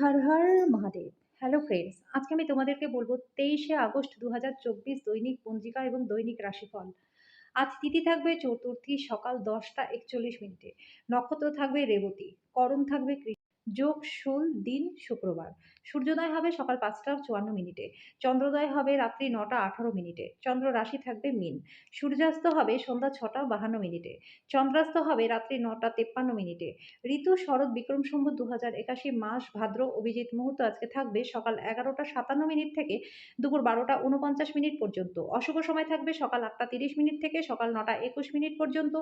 হর Har Mahadev. Hello friends আজকে আমি তোমাদেরকে বলব তেইশে আগস্ট দু হাজার চব্বিশ দৈনিক পঞ্জিকা এবং দৈনিক রাশিফল। আজ তিথি থাকবে চতুর্থী সকাল দশটা একচল্লিশ মিনিটে। নক্ষত্র থাকবে রেবতী, করণ থাকবে যোগ শুল দিন শুক্রবার। সূর্যোদয় হবে সকাল পাঁচটা চুয়ান্ন মিনিটে। চন্দ্রোদয় হবে রাত্রি নটা আঠারো মিনিটে। চন্দ্র রাশি থাকবে মিন। সূর্যাস্ত হবে সন্ধ্যা ছটা বাহান্ন মিনিটে। চন্দ্রাস্ত হবে রাত্রি নটা তেপ্পান্ন মিনিটে। ঋতু শরৎ বিক্রম সম্ভব দু হাজার একাশি মাস ভাদ্র অভিজিৎ মুহূর্ত আজকে থাকবে সকাল এগারোটা সাতান্ন মিনিট থেকে দুপুর বারোটা উনপঞ্চাশ মিনিট পর্যন্ত। অশুভ সময় থাকবে সকাল আটটা তিরিশ মিনিট থেকে সকাল নটা একুশ মিনিট পর্যন্ত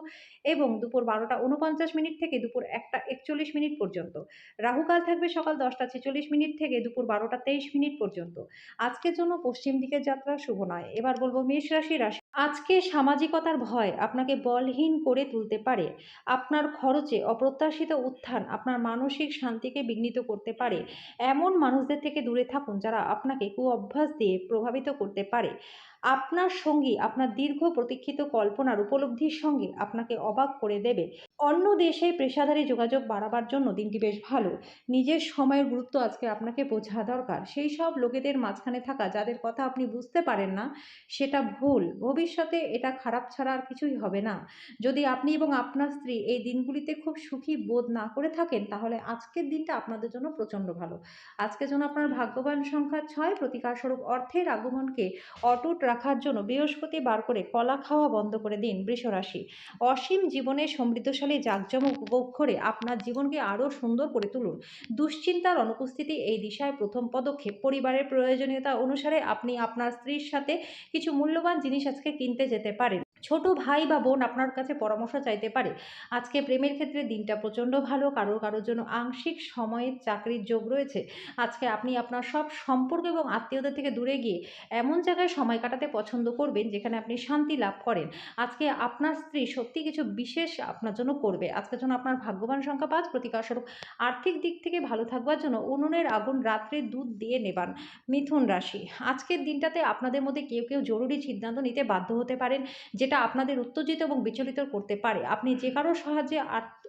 এবং দুপুর বারোটা উনপঞ্চাশ মিনিট থেকে দুপুর একটা একচল্লিশ মিনিট পর্যন্ত। রাহুকাল থাকবে সকাল দশটা ছেচল্লিশ মিনিট থেকে দুপুর বারোটা তেইশ মিনিট পর্যন্ত। আজকের জন্য পশ্চিম দিকের যাত্রা শুভ নয়। এবার বলব মেষ রাশি রাশি। আজকে সামাজিকতার ভয় আপনাকে বলহীন করে তুলতে পারে। আপনার খরচে অপ্রত্যাশিত উত্থান আপনার মানসিক শান্তিকে বিঘ্নিত করতে পারে। এমন মানুষদের থেকে দূরে থাকুন যারা আপনাকে কু অভ্যাস দিয়ে প্রভাবিত করতে পারে। আপনার সঙ্গী আপনার দীর্ঘ প্রতীক্ষিত কল্পনার উপলব্ধির সঙ্গে আপনাকে অবাক করে দেবে। অন্য দেশে পেশাদারি যোগাযোগ বাড়াবার জন্য দিনটি বেশ ভালো। নিজের সময়ের গুরুত্ব আজকে আপনাকে বোঝা দরকার। সেই সব লোকেদের মাঝখানে থাকা, যাদের কথা আপনি বুঝতে পারেন না, সেটা ভুল। ভবিষ্যতে এটা খারাপ ছাড়া আর কিছুই হবে না। যদি আপনি এবং আপনার স্ত্রী এই দিনগুলিতে খুব সুখী বোধ না করে থাকেন, তাহলে আজকের দিনটা আপনাদের জন্য প্রচণ্ড ভালো। আজকের জন্য আপনার ভাগ্যবান সংখ্যা ছয় প্রতিকারস্বরূপ অর্থের আগমনকে অটুট রাখার জন্য বৃহস্পতি বার করে কলা খাওয়া বন্ধ করে দিন বৃষরাশি। অসীম জীবনে সমৃদ্ধশালী জাঁকজমক উপভোগ করে আপনার জীবনকে আরও সুন্দর করে তুলুন। দুশ্চিন্তার অনুপস্থিতি এই দিশায় প্রথম পদক্ষেপ। পরিবারের প্রয়োজনীয়তা অনুসারে আপনি আপনার স্ত্রীর সাথে কিছু মূল্যবান জিনিস আজকে কিনতে যেতে পারেন। ছোট ভাই বা বোন আপনার কাছে পরামর্শ চাইতে পারে। আজকে প্রেমের ক্ষেত্রে দিনটা প্রচণ্ড ভালো কারও কারোর জন্য আংশিক সময়ের চাকরির যোগ রয়েছে। আজকে আপনি আপনার সব সম্পর্ক এবং আত্মীয়দের থেকে দূরে গিয়ে এমন জায়গায় সময় কাটাতে পছন্দ করবেন যেখানে আপনি শান্তি লাভ করেন। আজকে আপনার স্ত্রী সত্যি কিছু বিশেষ আপনার জন্য করবে। আজকের জন্য আপনার ভাগ্যবান সংখ্যা পাঁচ প্রতিকারস্বরূপ আর্থিক দিক থেকে ভালো থাকবার জন্য উনুনের আগুন রাত্রে দুধ দিয়ে নেবান মিথুন রাশি। আজকের দিনটাতে আপনাদের মধ্যে কেউ কেউ জরুরি সিদ্ধান্ত নিতে বাধ্য হতে পারেন যেটা আপনাদের উত্তেজিত এবং বিচলিত করতে পারে। আপনি যে কারোর সাহায্যে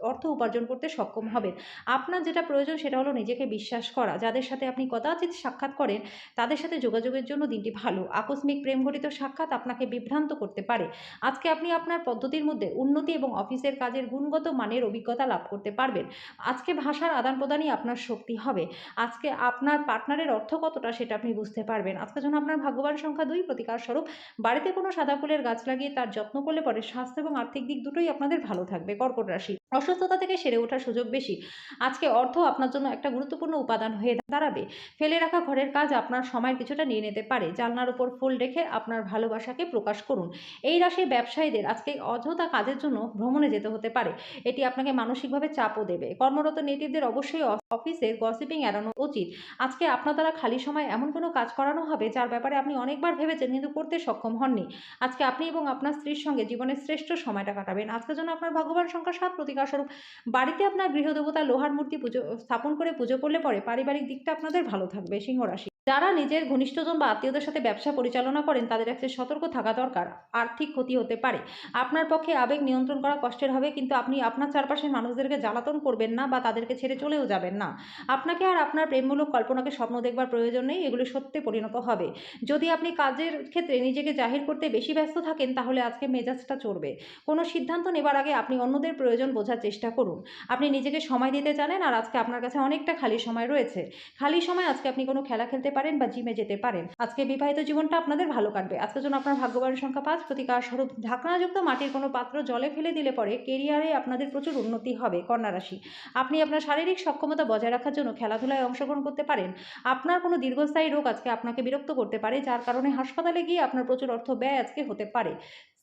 অর্থ উপার্জন করতে সক্ষম হবেন। আপনার যেটা প্রয়োজন সেটা হলো নিজেকে বিশ্বাস করা। যাদের সাথে আপনি কদাচিৎ সাক্ষাৎ করেন, তাদের সাথে যোগাযোগের জন্য দিনটি ভালো। আকস্মিক প্রেমঘটিত সাক্ষাৎ আপনাকে বিভ্রান্ত করতে পারে। আজকে আপনি আপনার পদ্ধতির মধ্যে উন্নতি এবং অফিসের কাজের গুণগত মানের অভিজ্ঞতা লাভ করতে পারবেন। আজকে ভাষার আদান প্রদানই আপনার শক্তি হবে। আজকে আপনার পার্টনারের অর্থ কতটা সেটা আপনি বুঝতে পারবেন। আজকের জন্য আপনার ভাগ্যবান সংখ্যা দুই প্রতিকার স্বরূপ বাড়িতে কোনো সাদা ফুলের গাছ লাগিয়ে তার যত্ন করলে পরে স্বাস্থ্য এবং আর্থিক দিক দুটোই আপনাদের ভালো থাকবে। কর্কট রাশি। অসুস্থতা থেকে সেরে ওঠার সুযোগ বেশি। আজকে অর্থ আপনার জন্য একটা গুরুত্বপূর্ণ উপাদান হয়ে দাঁড়াবে। ফেলে রাখা ঘরের কাজ আপনার সময়ের কিছুটা নিয়ে নিতে পারে। জানলার উপর ফুল রেখে আপনার ভালোবাসাকে প্রকাশ করুন। এই রাশির ব্যবসায়ীদের আজকে অযথা কাজের জন্য ভ্রমণে যেতে হতে পারে। এটি আপনাকে মানসিকভাবে চাপও দেবে। কর্মরত নেটিভদের অবশ্যই অফিসে গসিপিং এড়ানো উচিত। আজকে আপনার দ্বারা খালি সময় এমন কোনো কাজ করানো হবে যার ব্যাপারে আপনি অনেকবার ভেবেছেন কিন্তু করতে সক্ষম হননি। আজকে আপনি এবং আপনার স্ত্রীর সঙ্গে জীবনের শ্রেষ্ঠ সময়টা কাটাবেন। আজকের জন্য আপনার ভাগ্যবান সংখ্যা সাত প্রতিকার স্বরূপ। বাড়িতে আপনার গৃহদেবতা লোহার মূর্তি পুজো, স্থাপন করে পুজো করলে পরে পারিবারিক দিকটা আপনাদের ভালো থাকবে, সিংহ রাশি। যারা নিজের ঘনিষ্ঠজন বা আত্মীয়দের সাথে ব্যবসা পরিচালনা করেন, তাদের কাছে সতর্ক থাকা দরকার। আর্থিক ক্ষতি হতে পারে। আপনার পক্ষে আবেগ নিয়ন্ত্রণ করা কষ্টের হবে, কিন্তু আপনি আপনার চারপাশের মানুষদেরকে জ্বালাতন করবেন না বা তাদেরকে ছেড়ে চলেও যাবেন না। আপনাকে আর আপনার প্রেমমূলক কল্পনাকে স্বপ্ন দেখবার প্রয়োজন নেই, এগুলো সত্যে পরিণত হবে। যদি আপনি কাজের ক্ষেত্রে নিজেকে জাহির করতে বেশি ব্যস্ত থাকেন, তাহলে আজকে মেজাজটা চড়বে। কোনো সিদ্ধান্ত নেবার আগে আপনি অন্যদের প্রয়োজন বোঝার চেষ্টা করুন। আপনি নিজেকে সময় দিতে জানেন আর আজকে আপনার কাছে অনেকটা খালি সময় রয়েছে। খালি সময় আজকে আপনি কোনো খেলা খেলতে পারেন বা জিমে যেতে পারেন। আজকে বিবাহিত জীবনটা আপনাদের ভালো কাটবে। আজকের জন্য আপনার ভাগ্যবান সংখ্যা পাঁচ, প্রতিকার স্বরূপ ঢাকনাযুক্ত মাটির কোনো পাত্র জলে ফেলে দিলে পরে কেরিয়ারে আপনাদের প্রচুর উন্নতি হবে কন্যা রাশি। আপনি আপনার শারীরিক সক্ষমতা বজায় রাখার জন্য খেলাধুলায় অংশগ্রহণ করতে পারেন। আপনার কোনো দীর্ঘস্থায়ী রোগ আজকে আপনাকে বিরক্ত করতে পারে, যার কারণে হাসপাতালে গিয়ে আপনার প্রচুর অর্থ ব্যয় আজকে হতে পারে।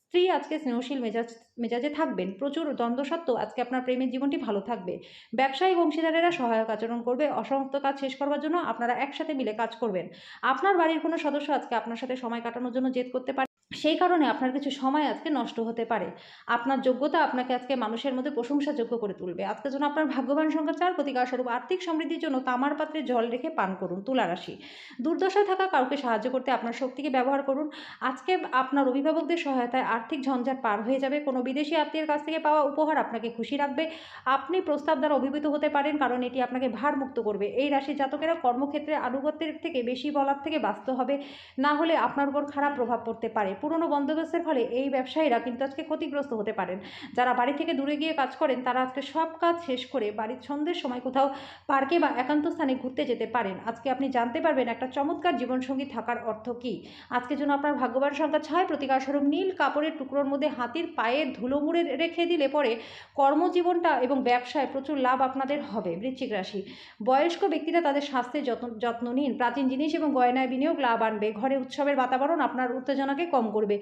স্ত্রী আজকে স্নেহশীল মেজাজ, মেজাজে থাকবেন। প্রচুর দ্বন্দ্ব সত্ত্বেও আজকে আপনার প্রেমের জীবনটি ভালো থাকবে। ব্যবসায়িক অংশীদারেরা সহায়ক আচরণ করবে। অসমাপ্ত কাজ শেষ করবার জন্য আপনারা একসাথে মিলে কাজ করবেন। আপনার বাড়ির কোনো সদস্য আজকে আপনার সাথে সময় কাটানোর জন্য জেদ করতে পারে সেই কারণে আপনার কিছু সময় আজকে নষ্ট হতে পারে। আপনার যোগ্যতা আপনাকে আজকে মানুষের মধ্যে প্রশংসাযোগ্য করে তুলবে। আজকের জন্য আপনার ভাগ্যবান সংখ্যা চার প্রতিকার স্বরূপ আর্থিক সমৃদ্ধির জন্য তামার পাত্রে জল রেখে পান করুন তুলা রাশি দুর্দশায় থাকা কাউকে সাহায্য করতে আপনার শক্তিকে ব্যবহার করুন। আজকে আপনার অভিভাবকদের সহায়তায় আর্থিক ঝঞ্ঝাট পার হয়ে যাবে। কোনো বিদেশি আত্মীয়ের কাছ থেকে পাওয়া উপহার আপনাকে খুশি রাখবে। আপনি প্রস্তাব দ্বারা অভিভূত হতে পারেন কারণ এটি আপনাকে ভারমুক্ত করবে। এই রাশির জাতকেরা কর্মক্ষেত্রে আনুগত্যের থেকে বেশি বলার থেকে বাস্তব হবে। না হলে আপনার উপর খারাপ প্রভাব পড়তে পারে। পুরনো বন্দোবস্তের ফলে এই ব্যবসায়ীরা কিন্তু আজকে ক্ষতিগ্রস্ত হতে পারেন। যারা বাড়ি থেকে দূরে গিয়ে কাজ করেন, তারা আজকে সব কাজ শেষ করে বাড়ির সন্ধ্যের সময় কোথাও পার্কে বা একান্ত স্থানে ঘুরতে যেতে পারেন। আজকে আপনি জানতে পারবেন একটা চমৎকার জীবনসঙ্গী থাকার অর্থ কী। আজকে জন্য আপনার ভাগ্যবান সংখ্যা ছয়, প্রতিকার স্বরূপ নীল কাপড়ের টুকরোর মধ্যে হাতির পায়ে ধুলো মুড়ে রেখে দিলে পরে কর্মজীবনটা এবং ব্যবসায় প্রচুর লাভ আপনাদের হবে। বৃশ্চিক রাশি। বয়স্ক ব্যক্তিরা তাদের স্বাস্থ্যের যত্ন যত্ন নিন। প্রাচীন জিনিস এবং গয়নায় বিনিয়োগ লাভ আনবে। ঘরে উৎসবের বাতাবরণ আপনার উত্তেজনাকে কম করবে।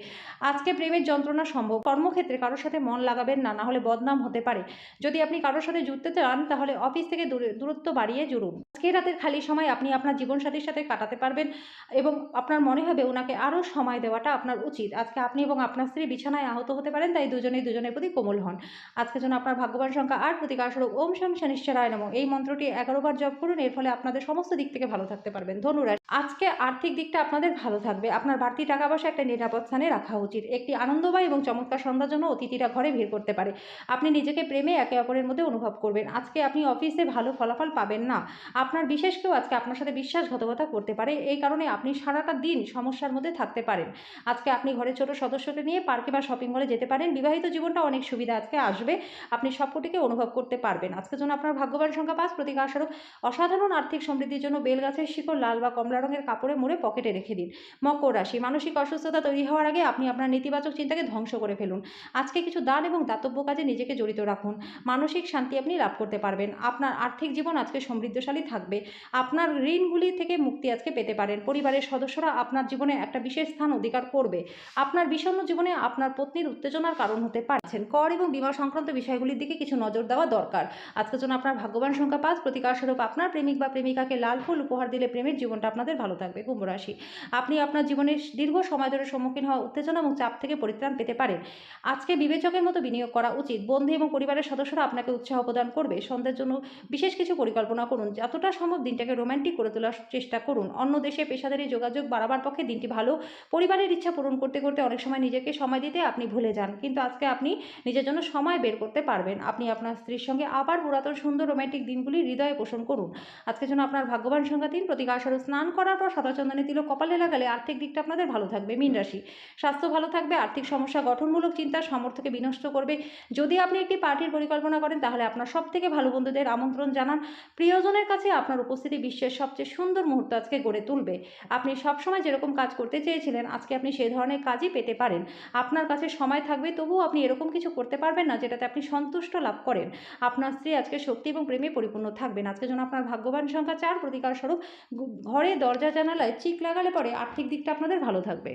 আজকে প্রেমের যন্ত্রণা সম্ভব। কর্মক্ষেত্রে কারোর সাথে মন লাগাবেন না না হলে বদনাম হতে পারে। যদি আপনি কারোর সাথে জুড়তে চান, তাহলে অফিস থেকে দূরে, দূরত্ব বাড়িয়ে জুড়ুন। আজকে রাতের খালি সময় আপনি আপনার জীবনসাথীর সাথে কাটাতে পারবেন এবং আপনার মনে হবে ওনাকে আরও সময় দেওয়াটা আপনার উচিত। আজকে আপনি এবং আপনার স্ত্রী বিছানায় আহত হতে পারেন, তাই দুজনেই দুজনের প্রতি কোমল হন। আজকের জন্য আপনার ভাগ্যবান সংখ্যা আর প্রতিকার স্বরূপ ওম শাম শনিশ্চরায় নম। এই মন্ত্রটি এগারো বার জপ করুন, এর ফলে আপনাদের সমস্ত দিক থেকে ভালো থাকতে পারবেন। ধনুরাজ আজকে আর্থিক দিকটা আপনাদের ভালো থাকবে। আপনার বাড়তি টাকা পয়সা একটা নিরাপদ স্থানে রাখা উচিত। একটি আনন্দময় এবং চমৎকার সন্ধ্যার জন্য অতিথিরা ঘরে ভিড় করতে পারে। আপনি নিজেকে প্রেমে একে অপরের মধ্যে অনুভব করবেন। আজকে আপনি অফিসে ভালো ফলাফল পাবেন না। আপনার বিশেষ কেউ আজকে আপনার সাথে বিশ্বাসঘাতকতা করতে পারে। এই কারণে আপনি সারাটা দিন সমস্যার মধ্যে থাকতে পারেন। আজকে আপনি ঘরের ছোট সদস্যকে নিয়ে পার্কে বা শপিং মলে যেতে পারেন। বিবাহিত জীবনটা অনেক সুবিধা আজকে আসবে। আপনি সবকটিকে অনুভব করতে পারবেন। আজকের জন্য আপনার ভাগ্যবান সংখ্যা পাঁচ। প্রতিকার অসাধারণ আর্থিক সমৃদ্ধির জন্য বেলগাছের শিকড়, লাল বা কমলা রঙের কাপড়ে মুড়ে পকেটে রেখে দিন। মকর রাশি, মানসিক অসুস্থতা তৈরি হওয়ার আগে আপনি আপনার নেতিবাচক চিন্তাকে ধ্বংস করে ফেলুন। আজকে কিছু দান এবং দাতব্য কাজে নিজেকে জড়িত রাখুন। মানসিক শান্তি আপনি লাভ করতে পারবেন। আপনার আর্থিক জীবন আজকে সমৃদ্ধশালী থাকবে। আপনার ঋণগুলি থেকে মুক্তি আজকে পেতে পারেন। পরিবারের সদস্যরা আপনার জীবনে একটা বিশেষ স্থান অধিকার করবে। আপনার বিষণ্ণ জীবনে আপনার পত্নীর উত্তেজনার কারণ হতে পারছেন কর এবং বিমা সংক্রান্ত বিষয়গুলির দিকে কিছু নজর দেওয়া দরকার। আজকের জন্য আপনার ভাগ্যবান সংখ্যা পাঁচ প্রতিকার স্বরূপ আপনার প্রেমিক বা প্রেমিকাকে লাল ফুল উপহার দিলে প্রেমের জীবনটা আপনাদের ভালো থাকবে। কুম্ভ রাশি। আপনি আপনার জীবনের দীর্ঘ সময় ধরে সম্মুখীন হওয়া উত্তেজনা এবং চাপ থেকে পরিত্রাণ পেতে পারেন আজকে বিবেচকের মতো বিনিয়োগ করা উচিত। বন্ধু এবং পরিবারের সদস্যরা আপনাকে উৎসাহ প্রদান করবে। সন্ধ্যের জন্য বিশেষ কিছু পরিকল্পনা করুন। যতটা সম্ভব দিনটাকে রোম্যান্টিক করে তোলার চেষ্টা করুন। অন্য দেশে পেশাদারি যোগাযোগ বাড়াবার পক্ষে দিনটি ভালো। পরিবারের ইচ্ছা পূরণ করতে করতে অনেক সময় নিজেকে সময় দিতে আপনি ভুলে যান। কিন্তু আজকে আপনি নিজের জন্য সময় বের করতে পারবেন। আপনি আপনার স্ত্রীর সঙ্গে আবার পুরাতন সুন্দর রোমান্টিক দিনগুলি হৃদয়ে পোষণ করুন। আজকের জন্য আপনার ভাগ্যবান সংখ্যা তিন। প্রতিকার স্নান করার পর সাদা চন্দনে তিলক কপালে লাগালে আর্থিক দিকটা আপনাদের ভালো থাকবে। মীন রাশি। স্বাস্থ্য ভালো থাকবে, আর্থিক সমস্যা, গঠনমূলক চিন্তা, সামর্থ্যকে বিনষ্ট করবে। যদি আপনি একটি পার্টির পরিকল্পনা করেন, তাহলে আপনার সব থেকে ভালো বন্ধুদের আমন্ত্রণ জানান। প্রিয়জনের কাছে আপনার উপস্থিতি বিশ্বের সবচেয়ে সুন্দর মুহূর্ত আজকে গড়ে তুলবে। আপনি সবসময় যেরকম কাজ করতে চেয়েছিলেন, আজকে আপনি সেই ধরনের কাজই পেতে পারেন। আপনার কাছে সময় থাকবে, তবুও আপনি এরকম কিছু করতে পারবেন না, যেটাতে আপনি সন্তুষ্ট লাভ করেন। আপনার স্ত্রী আজকে শক্তি এবং প্রেমে পরিপূর্ণ থাকবেন আজকে যেন আপনার ভাগ্যবান সংখ্যা চার প্রতিকার স্বরূপ ঘরে দরজা জানালায় চিক লাগালে পরে আর্থিক দিকটা আপনাদের ভালো থাকবে।